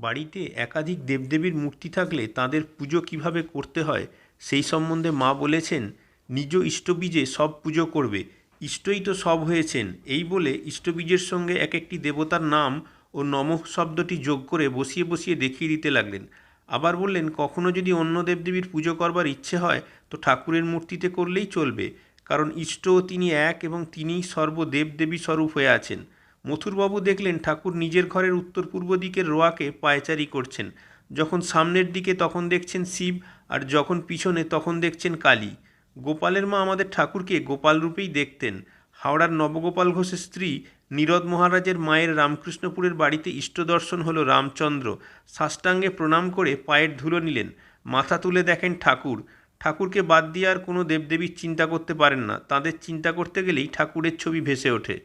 বাড়িতে একাধিক দেবদেবীর মূর্তি থাকলে তাদের পুজো কীভাবে করতে হয়, সেই সম্বন্ধে মা বলেছেন, নিজ ইষ্টবীজে সব পুজো করবে। ইষ্টই তো সব হয়েছেন। এই বলে ইষ্টবীজের সঙ্গে এক একটি দেবতার নাম ও নমঃ শব্দটি যোগ করে বসিয়ে বসিয়ে দেখিয়ে দিতে লাগলেন। আবার বললেন, কখনো যদি অন্য দেবদেবীর পুজো করবার ইচ্ছে হয়, তো ঠাকুরের মূর্তিতে করলেই চলবে। কারণ ইষ্ট তিনি এক এবং তিনিই সর্বদেবদেবী স্বরূপ হয়ে আছেন। মথুরবাবু দেখলেন ঠাকুর নিজের ঘরের উত্তর পূর্ব দিকের রোয়াকে পায়চারি করছেন। যখন সামনের দিকে তখন দেখছেন শিব, আর যখন পিছনে তখন দেখছেন কালী। গোপালের মা আমাদের ঠাকুরকে গোপাল রূপেই দেখতেন। হাওড়ার নবগোপাল ঘোষের স্ত্রী নীরদ মহারাজের মায়ের রামকৃষ্ণপুরের বাড়িতে ইষ্ট দর্শন হলো রামচন্দ্র। সাষ্টাঙ্গে প্রণাম করে পায়ের ধুলো নিলেন। মাথা তুলে দেখেন ঠাকুর। ঠাকুরকে বাদ দিয়ে আর কোনো দেবদেবীর চিন্তা করতে পারেন না। তাদের চিন্তা করতে গেলেই ঠাকুরের ছবি ভেসে ওঠে।